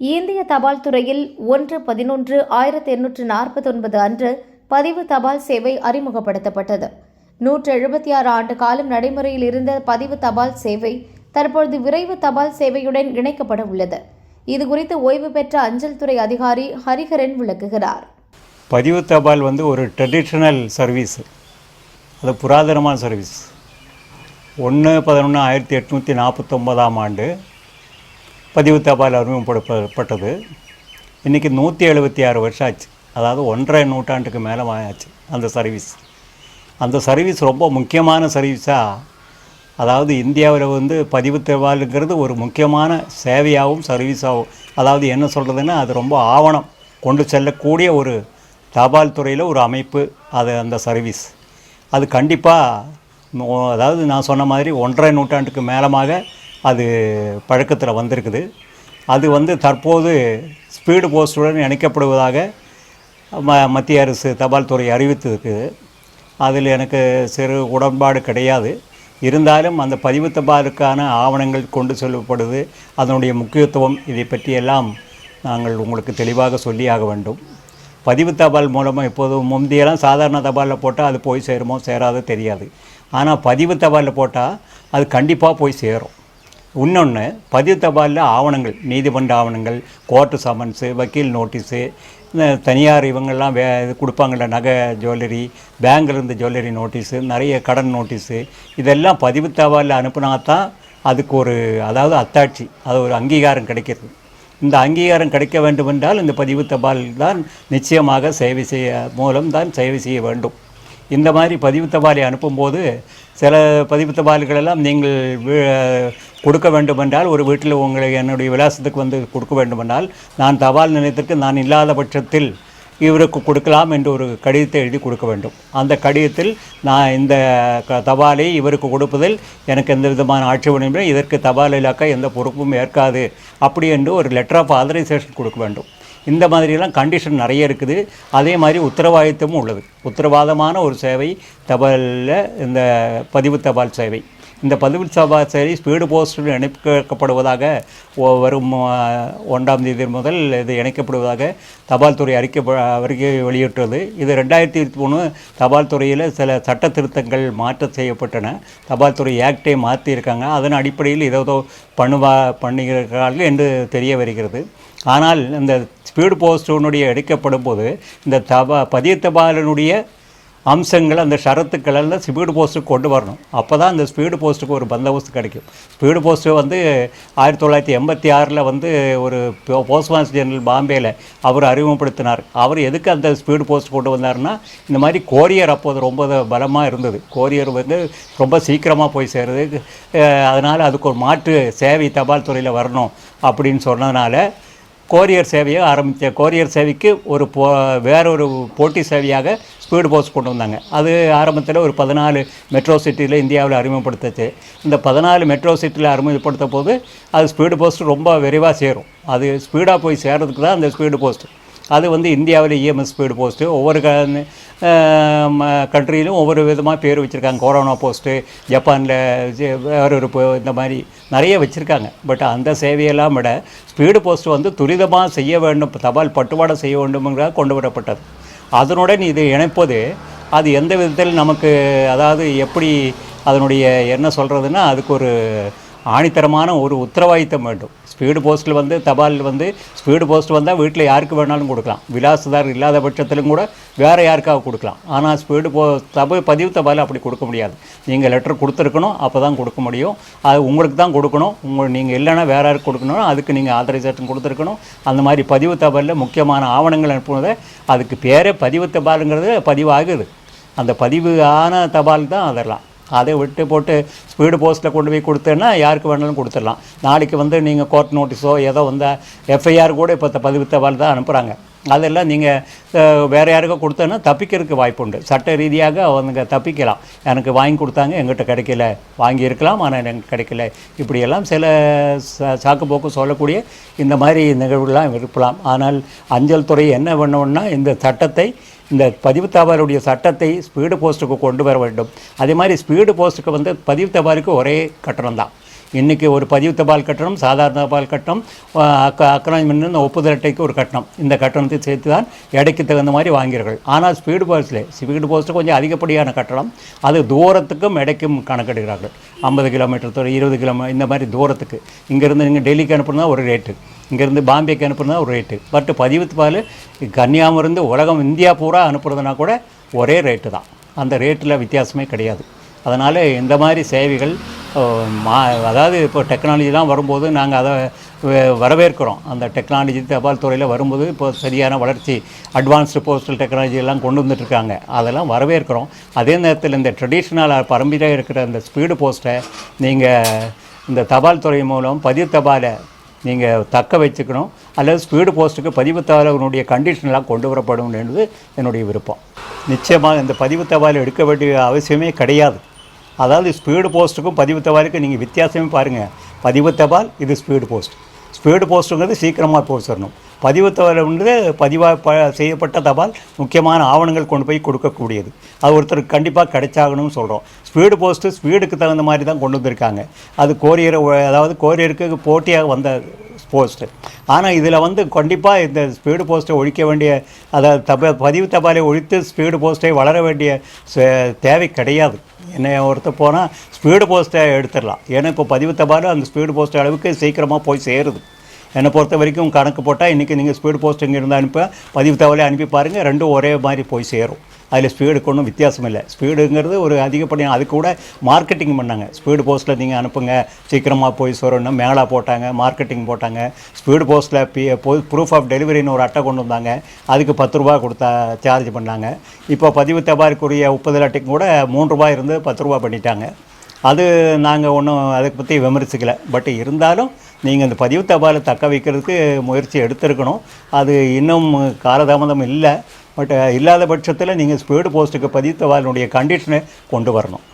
இந்திய தபால் துறையில் ஒன்று பதினொன்று ஆயிரத்தி எண்ணூற்று நாற்பத்தொன்பது அன்று பதிவு தபால் சேவை அறிமுகப்படுத்தப்பட்டது. நூற்று எழுபத்தி ஆறு ஆண்டு காலம் நடைமுறையில் இருந்த பதிவு தபால் சேவை தற்பொழுது விரைவு தபால் சேவையுடன் இணைக்கப்பட உள்ளது. இது குறித்து ஓய்வு பெற்ற அஞ்சல் துறை அதிகாரி ஹரிஹரன் விளக்குகிறார். பதிவு தபால் வந்து ஒரு ட்ரெடிஷ்னல் சர்வீஸ் அது புராதனமான சர்வீஸ் ஒன்று பதினொன்று ஆயிரத்தி எட்நூற்றி நாற்பத்தொம்போதாம் ஆண்டு பதிவு தபால் அறிமுகப்படுத்தப்பட்டது. இன்றைக்கி நூற்றி எழுபத்தி ஆறு வருஷம் ஆச்சு அதாவது ஒன்றரை நூற்றாண்டுக்கு மேலே ஆச்சு அந்த சர்வீஸ் அந்த சர்வீஸ் ரொம்ப முக்கியமான சர்வீஸாக அதாவது இந்தியாவில் வந்து பதிவு தபாலுங்கிறது ஒரு முக்கியமான சேவையாகவும் சர்வீஸாகவும் அதாவது என்ன சொல்கிறதுன்னா அது ரொம்ப ஆவணம் கொண்டு செல்லக்கூடிய ஒரு தபால் துறையில் ஒரு அமைப்பு அது அந்த சர்வீஸ் அது கண்டிப்பாக அதாவது நான் சொன்ன மாதிரி ஒன்றரை நூற்றாண்டுக்கு மேலமாக அது பழக்கத்தில் வந்திருக்குது. அது வந்து தற்போது ஸ்பீடு போஸ்டுடன் இணைக்கப்படுவதாக ம மத்திய அரசு தபால் துறை அறிவித்திருக்குது. அதில் எனக்கு சிறு உடன்பாடு கிடையாது. இருந்தாலும் அந்த பதிவு தபாலுக்கான ஆவணங்கள் கொண்டு செல்லப்படுது. அதனுடைய முக்கியத்துவம் இதை பற்றியெல்லாம் நாங்கள் உங்களுக்கு தெளிவாக சொல்லியாக வேண்டும். பதிவு தபால் மூலமாக இப்போது முந்தியெல்லாம் சாதாரண தபாலில் போட்டால் அது போய் சேருமோ சேராதோ தெரியாது. ஆனால் பதிவு தபாலில் போட்டால் அது கண்டிப்பாக போய் சேரும். இன்னொன்று பதிவு தபாலில் ஆவணங்கள் நீதிமன்ற ஆவணங்கள் கோர்ட்டு சமன்ஸு வக்கீல் நோட்டீஸு இந்த தனியார் இவங்கெல்லாம் வே இது கொடுப்பாங்கள்ல நகை ஜுவல்லரி பேங்க்லேருந்து ஜுவல்லரி நோட்டீஸு நிறைய கடன் நோட்டீஸு இதெல்லாம் பதிவு தபாலில் அனுப்புனா தான் அதுக்கு ஒரு அதாவது அத்தாட்சி அது ஒரு அங்கீகாரம் கிடைக்கிறது. இந்த அங்கீகாரம் கிடைக்க வேண்டுமென்றால் இந்த பதிவு தபால் தான் நிச்சயமாக சேவை செய்ய மூலம் தான் சேவை செய்ய வேண்டும். இந்த மாதிரி பதிவு தபாலை அனுப்பும்போது சில பதிவு தபால்களெல்லாம் நீங்கள் வி- கொடுக்க வேண்டுமென்றால் ஒரு வீட்டில் உங்களை என்னுடைய விலாசத்துக்கு வந்து கொடுக்க வேண்டுமென்றால் நான் தபால் நிலையத்திற்கு நான் இல்லாத பட்சத்தில் இவருக்கு கொடுக்கலாம் என்று ஒரு கடிதத்தை எழுதி கொடுக்க வேண்டும். அந்த கடிதத்தில் நான் இந்த க- தபாலை இவருக்கு கொடுப்பதில் எனக்கு எந்த விதமான ஆட்சேபனையும் இல்லை. இதற்கு தபால் இலாக்கா எந்த பொறுப்பும் ஏற்காது. அப்படி என்று ஒரு லெட்டர் ஆஃப் ஆதரைசேஷன் கொடுக்க வேண்டும். இந்த மாதிரிலாம் கண்டிஷன் நிறைய இருக்குது. அதே மாதிரி உத்தரவாதித்தமும் உள்ளது. உத்தரவாதமான ஒரு சேவை தபாலில் இந்த பதிவு தபால் சேவை. இந்த பதிவு சபா சரி ஸ்பீடு போஸ்டில் இணைக்கப்படுவதாக வரும் ஒன்றாம் தேதி முதல் இது இணைக்கப்படுவதாக தபால் துறை அறிக்கை அறிக்கை வெளியிட்டது இது ரெண்டாயிரத்தி இருபத்தி மூணு தபால் துறையில் சில சட்ட திருத்தங்கள் மாற்றம் செய்யப்பட்டன. தபால் துறை ஆக்டை மாற்றியிருக்காங்க அதன் அடிப்படையில் ஏதோ பண்ணுவா பண்ணுகிறார்கள் என்று தெரிய வருகிறது. ஆனால் இந்த ஸ்பீடு போஸ்டினுடைய எடுக்கப்படும் போது இந்த தபா பதிய தபாலினுடைய அம்சங்கள் அந்த ஷரத்துக்களெல்லாம் ஸ்பீடு போஸ்ட்டுக்கு கொண்டு வரணும். அப்போ தான் அந்த ஸ்பீடு போஸ்ட்டுக்கு ஒரு பந்தோபஸ்து கிடைக்கும். ஸ்பீடு போஸ்ட்டு வந்து ஆயிரத்தி தொள்ளாயிரத்தி எண்பத்தி ஆறில் வந்து ஒரு போஸ்ட் மாஸ்டர் ஜெனரல் பாம்பேயில் அவர் அறிமுகப்படுத்தினார். அவர் எதுக்கு அந்த ஸ்பீடு போஸ்ட் கொண்டு வந்தாருன்னா இந்த மாதிரி கோரியர் அப்போது ரொம்ப பலமாக இருந்தது. கோரியர் வந்து ரொம்ப சீக்கிரமாக போய் சேருது. அதனால் அதுக்கு ஒரு மாற்று சேவை தபால் துறையில் வரணும் அப்படின்னு சொன்னதுனால கோரியர் சேவையை ஆரம்பித்த கோரியர் சேவைக்கு ஒரு போ வேற ஒரு போட்டி சேவையாக ஸ்பீடு போஸ்ட் கொண்டு வந்தாங்க. அது ஆரம்பத்தில் ஒரு பதினாலு மெட்ரோ சிட்டியில் இந்தியாவில் அறிமுகப்படுத்துச்சு இந்த பதினாலு மெட்ரோ சிட்டியில் அறிமுகப்படுத்த போது அது ஸ்பீடு போஸ்ட் ரொம்ப விரைவாக சேரும். அது ஸ்பீடாக போய் சேர்றதுக்கு தான் அந்த ஸ்பீடு போஸ்ட்டு அது வந்து இந்தியாவில் இஎம்எஸ் ஸ்பீடு போஸ்ட்டு ஒவ்வொரு க கண்ட்ரியிலும் ஒவ்வொரு விதமாக பேர் வச்சுருக்காங்க. கொரோனா போஸ்ட்டு ஜப்பானில் வேறு ஒரு இந்த மாதிரி நிறைய வச்சுருக்காங்க. பட் அந்த சேவையெல்லாம் விட ஸ்பீடு போஸ்ட் வந்து துரிதமாக செய்ய வேண்டும் தபால் பட்டுவாடை செய்ய வேண்டும்ங்கிறதாக கொண்டு வரப்பட்டது. அதனுடன் இது இணைப்பது அது எந்த விதத்தில் நமக்கு அதாவது எப்படி அதனுடைய என்ன சொல்கிறதுன்னா அதுக்கு ஒரு ஆணித்தரமான ஒரு உத்தரவாதித்தம் வேண்டும். ஸ்பீடு போஸ்ட்டில் வந்து தபால் வந்து ஸ்பீடு போஸ்ட் வந்தால் வீட்டில் யாருக்கு வேணாலும் கொடுக்கலாம். விலாசதார் இல்லாத பட்சத்திலும் கூட வேறு யாருக்காக கொடுக்கலாம். ஆனால் ஸ்பீடு போ தப பதிவு தபால் அப்படி கொடுக்க முடியாது. நீங்கள் லெட்டர் கொடுத்துருக்கணும் அப்போ தான் கொடுக்க முடியும். அது உங்களுக்கு தான் கொடுக்கணும். உங்கள் நீங்கள் இல்லைன்னா வேற யாருக்கு கொடுக்கணும் அதுக்கு நீங்கள் ஆதரைசேஷன் கொடுத்துருக்கணும். அந்த மாதிரி பதிவு தபாலில் முக்கியமான ஆவணங்கள் அனுப்புனதை அதுக்கு பேரே பதிவு தபாலுங்கிறது பதிவாகுது. அந்த பதிவு ஆன தபால் தான் அதெல்லாம். அதை விட்டு போட்டு ஸ்பீடு போஸ்ட்டில் கொண்டு போய் கொடுத்தேன்னா யாருக்கு வேணாலும் கொடுத்துடலாம். நாளைக்கு வந்து நீங்கள் கோர்ட் நோட்டீஸோ ஏதோ வந்தால் எஃப்ஐஆர் கூட இப்போ பதிவு தவால் தான் அனுப்புகிறாங்க அதெல்லாம் நீங்கள் வேறு யாருக்கோ கொடுத்தோன்னா தப்பிக்கிறதுக்கு வாய்ப்பு உண்டு சட்ட ரீதியாக அவங்க தப்பிக்கலாம். எனக்கு வாங்கி கொடுத்தாங்க எங்கிட்ட கிடைக்கல வாங்கியிருக்கலாம் ஆனால் எனக்கு கிடைக்கல. இப்படியெல்லாம் சில ச- சாக்கு போக்கு சொல்லக்கூடிய இந்த மாதிரி நிகழ்வுகள்லாம் இருக்கலாம். ஆனால் அஞ்சல் துறை என்ன பண்ணணுன்னா இந்த சட்டத்தை இந்த பதிவு தபாலுடைய சட்டத்தை ஸ்பீடு போஸ்ட்டுக்கு கொண்டு வர வேண்டும். அதே மாதிரி ஸ்பீடு போஸ்ட்டுக்கு வந்து பதிவு தபாலுக்கு ஒரே கட்டணம் தான் இன்றைக்கி ஒரு பதிவு தபால் கட்டணம் சாதாரண தபால் கட்டணம் அக்க அக்னாலஜ்மெண்ட் ஒப்புதல் அட்டைக்கு ஒரு கட்டணம். இந்த கட்டணத்தை சேர்த்து தான் எடைக்கு தகுந்த மாதிரி வாங்கிறார்கள் ஆனால் ஸ்பீடு போஸ்ட்டில் ஸ்பீடு போஸ்ட்டு கொஞ்சம் அதிகப்படியான கட்டணம். அது தூரத்துக்கும் எடைக்கும் கணக்கெடுக்கிறார்கள் ஐம்பது கிலோமீட்டர் தூரம் இருபது கிலோமீட்டர் இந்த மாதிரி தூரத்துக்கு. இங்கேருந்து நீங்கள் டெல்லிக்கு அனுப்புனா ஒரு ரேட்டு. இங்கேருந்து பாம்பேக்கு அனுப்புனா ஒரு ரேட்டு. பட் பதிவு தபால் கன்னியாகுமரிந்து உலகம் இந்தியா பூரா அனுப்புறதுனா கூட ஒரே ரேட்டு தான். அந்த ரேட்டில் வித்தியாசமே கிடையாது. அதனால் இந்த மாதிரி சேவைகள் மா அதாவது இப்போ டெக்னாலஜிலாம் வரும்போது நாங்கள் அதை வ- வரவேற்கிறோம். அந்த டெக்னாலஜி தபால் துறையில் வரும்போது இப்போ சரியான வளர்ச்சி அட்வான்ஸ்டு போஸ்டல் டெக்னாலஜி எல்லாம் கொண்டு வந்துட்டுருக்காங்க. அதெல்லாம் வரவேற்கிறோம். அதே நேரத்தில் இந்த ட்ரெடிஷ்னலாக பரம்பரையாக இருக்கிற இந்த ஸ்பீடு போஸ்ட்டை நீங்கள் இந்த தபால் துறை மூலம் பதிவு தபாலை நீங்கள் தக்க வச்சுக்கணும். அல்லது ஸ்பீடு போஸ்ட்டுக்கு பதிவு தபாலுடைய கண்டிஷன்லாம் கொண்டு வரப்படும் என்பது என்னுடைய விருப்பம். நிச்சயமாக இந்த பதிவு தபால் எடுக்க வேண்டிய அவசியமே கிடையாது. அதாவது ஸ்பீடு போஸ்ட்டுக்கும் பதிவு தபாலுக்கும் நீங்கள் வித்தியாசமே பாருங்கள் பதிவு தபால் இது ஸ்பீடு போஸ்ட் ஸ்பீடு போஸ்ட்டுங்கிறது சீக்கிரமாக போச்சிடணும் பதிவு தபால் பதிவாக ப செய்யப்பட்ட தபால் முக்கியமான ஆவணங்கள் கொண்டு போய் கொடுக்கக்கூடியது. அது ஒருத்தருக்கு கண்டிப்பாக கிடைச்சாகணும்னு சொல்கிறோம் ஸ்பீடு போஸ்ட்டு ஸ்பீடுக்கு தகுந்த மாதிரி தான் கொண்டு வந்திருக்காங்க. அது கோரியரை அதாவது கோரியருக்கு போட்டியாக வந்த போஸ்ட்டு ஆனால் இதில் வந்து கண்டிப்பாக இந்த ஸ்பீடு போஸ்ட்டை ஒழிக்க வேண்டிய அதாவது தப பதிவு தபாலை ஒழித்து ஸ்பீடு போஸ்ட்டை வளர வேண்டிய தேவை கிடையாது. என்னை ஒருத்த போனால் ஸ்பீடு போஸ்ட்டை எடுத்துடலாம். ஏன்னா இப்போ பதிவு தபால் அந்த ஸ்பீடு போஸ்ட் அளவுக்கு சீக்கிரமாக போய் சேருது. என்னை பொறுத்த வரைக்கும் கணக்கு போட்டால் இன்றைக்கி நீங்கள் ஸ்பீடு போஸ்ட் இங்கே இருந்து அனுப்ப பதிவு தகவலை அனுப்பி பாருங்கள் ரெண்டும் ஒரே மாதிரி போய் சேரும். அதில் ஸ்பீடுக்கு ஒன்றும் வித்தியாசம் இல்லை. ஸ்பீடுங்கிறது ஒரு அதிகப்படியான அது கூட மார்க்கெட்டிங் பண்ணாங்க. ஸ்பீடு போஸ்ட்டில் நீங்கள் அனுப்புங்க. சீக்கிரமாக போய் சொல்லணும் மேலா போட்டாங்க மார்க்கெட்டிங் போட்டாங்க. ஸ்பீடு போஸ்ட்டில் பி ப்ரூஃப் ஆஃப் டெலிவரின்னு ஒரு அட்டை கொண்டு வந்தாங்க. அதுக்கு பத்து ரூபா கொடுத்தா சார்ஜ் பண்ணாங்க. இப்போ பதிவு தபாருக்குரிய முப்பது அட்டைக்கு கூட மூணு ரூபாய் இருந்து பத்து ரூபா பண்ணிட்டாங்க. அது நாங்கள் ஒன்றும் அதை பற்றி விமர்சிக்கலை. பட் இருந்தாலும் நீங்கள் அந்த பதிவு தபாலை தக்க வைக்கிறதுக்கு முயற்சி எடுத்திருக்கணும். அது இன்னும் காலதாமதம் இல்லை. பட் இல்லாத பட்சத்தில் நீங்கள் ஸ்பீடு போஸ்ட்டுக்கு பதிவு தபாலினுடைய கண்டிஷனை கொண்டு வரணும்.